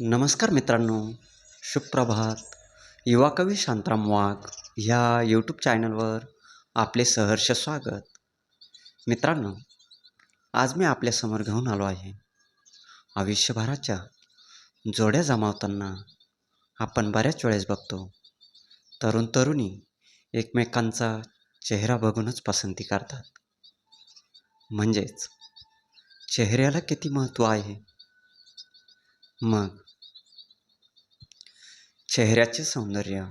नमस्कार मित्रांनो सुप्रभात. युवा कवी शांताराम वाघ ह्या यूट्यूब चॅनलवर आपले सहर्ष स्वागत. मित्रांनो आज मी आपल्यासमोर घेऊन आलो आहे. आयुष्यभराच्या जोड्या जमावताना आपण बऱ्याच वेळेस बघतो तरुण तरुणी एकमेकांचा चेहरा बघूनच पसंती करतात. म्हणजेच चेहऱ्याला किती महत्त्व आहे? मग चेहऱ्याचे सौंदर्य.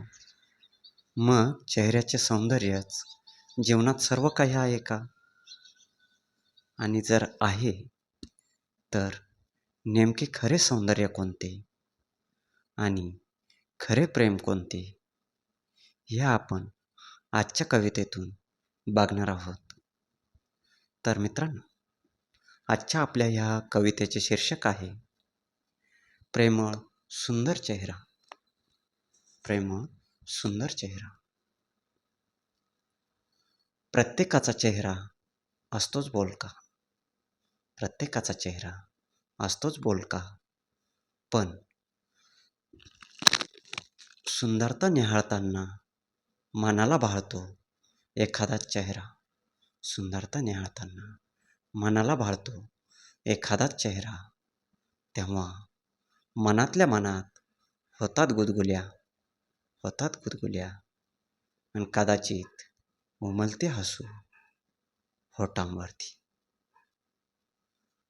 मग चेहऱ्याचे सौंदर्यच जीवनात सर्व काही आहे का? आणि जर आहे तर नेमके खरे सौंदर्य कोणते? आणि खरे प्रेम कोणते? हे आपण आजच्या कवितेतून बघणार आहोत. तर मित्रांनो आजच्या आपल्या ह्या कवितेचे शीर्षक आहे प्रेमळ सुंदर चेहरा. प्रेमळ सुंदर चेहरा. प्रत्येकाचा चेहरा असतोच बोलका प्रत्येकाचा चेहरा असतोच बोलका पण सुंदरता निहाळताना मनाला भाळतो एखादा चेहरा. सुंदरता निहाळताना मनाला भाळतो एखादा चेहरा. तेव्हा मनातल्या मनात होतात गुदगुल्या. होतात गुदगुल्या आणि कदाचित उमलते हसू होटांवरती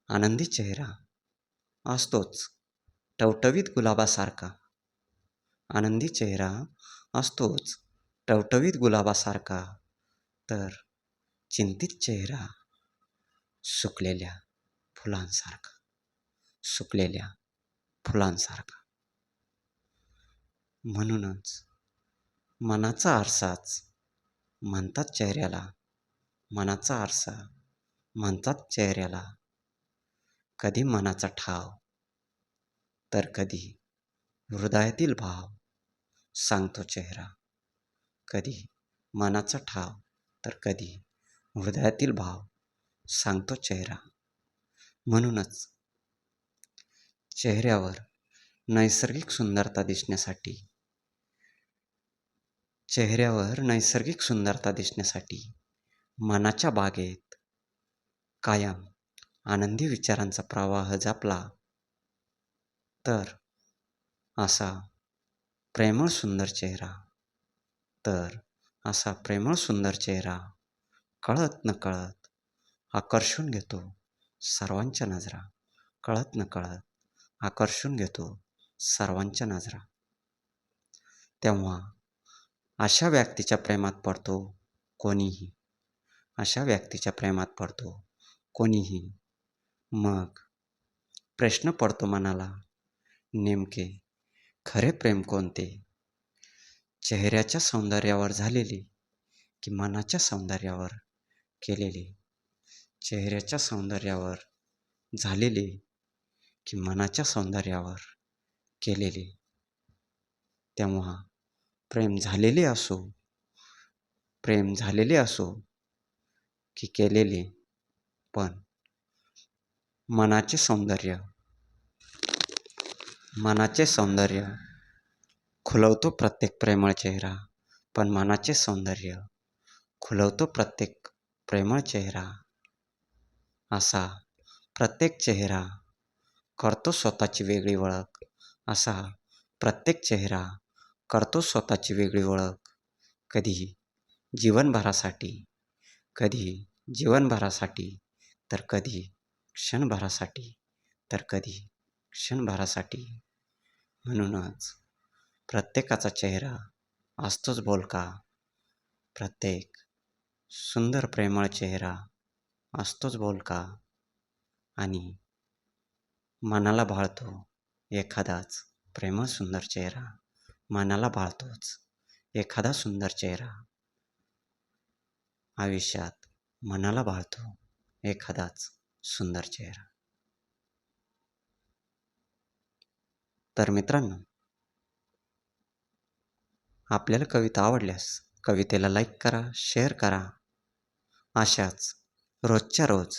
आनंदी चेहरा असतोच टवटवीत गुलाबासारखा. आनंदी चेहरा असतोच टवटवीत गुलाबासारखा. तर चिंतित चेहरा सुकलेल्या फुलांसारखा सुकलेल्या फुलांसारखा. म्हणूनच मनाचा आरसाच म्हणतात चेहऱ्याला. मनाचा आरसा म्हणतात चेहऱ्याला. कधी मनाचा ठाव तर कधी हृदयातील भाव सांगतो चेहरा. कधी मनाचा ठाव तर कधी हृदयातील भाव सांगतो चेहरा. म्हणूनच चेहऱ्यावर नैसर्गिक सुंदरता दिसण्यासाठी चेहऱ्यावर नैसर्गिक सुंदरता दिसण्यासाठी मनाच्या बागेत कायम आनंदी विचारांचा प्रवाह जपला तर असा प्रेमळ सुंदर चेहरा तर असा प्रेमळ सुंदर चेहरा कळत न कळत आकर्षून घेतो सर्वांच्या नजरा कळत न कळत आकर्षून घेतो सर्वांच्या नजरा. तेव्हा अशा व्यक्तीच्या प्रेमात पडतो कोणीही. अशा व्यक्तीच्या प्रेमात पडतो कोणीही. मग प्रश्न पडतो मनाला नेमके खरे प्रेम कोणते? चेहऱ्याच्या सौंदर्यावर झालेले की मनाच्या सौंदर्यावर केलेले? चेहऱ्याच्या सौंदर्यावर झालेले की मनाच्या सौंदर्यावर केलेले? तेव्हा प्रेम झालेले असो प्रेम झालेले असो की केलेले पण मनाचे सौंदर्य मनाचे सौंदर्य खुलवतो प्रत्येक प्रेमळ चेहरा पण मनाचे सौंदर्य खुलवतो प्रत्येक प्रेमळ चेहरा. असा प्रत्येक चेहरा करतो स्वतःची वेगळी ओळख असा प्रत्येक चेहरा करतो स्वतःची वेगळी ओळख. कधी जीवनभरासाठी. कधी जीवनभरासाठी. तर कधी क्षणभरासाठी. तर कधी क्षणभरासाठी. म्हणूनच प्रत्येकाचा चेहरा असतोच बोलका प्रत्येक सुंदर प्रेमळ चेहरा असतोच बोलका आणि मनाला भाळतो एखादाच प्रेमळ सुंदर चेहरा. मनाला भाळतोच एखादा सुंदर चेहरा. आयुष्यात मनाला भाळतो एखादाच सुंदर चेहरा. तर मित्रांनो आपल्याला कविता आवडल्यास कवितेला लाईक करा शेअर करा. अशाच रोजच्या रोज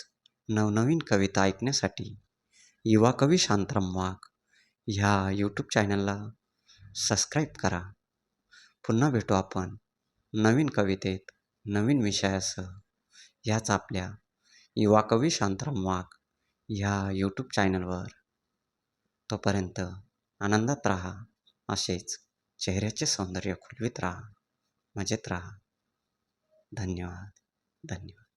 नवनवीन कविता ऐकण्यासाठी युवा कवी शांतराम वाघ ह्या यूट्यूब चॅनलला सबस्क्राईब करा. पुन्हा भेटू आपण नवीन कवितेत नवीन विषयासह. ह्याच आपल्या युवा कवी शांतराम वाघ ह्या यूट्यूब चॅनलवर तोपर्यंत आनंदात राहा असेच चेहऱ्याचे सौंदर्य खुलवीत राहा मजेत राहा. धन्यवाद धन्यवाद.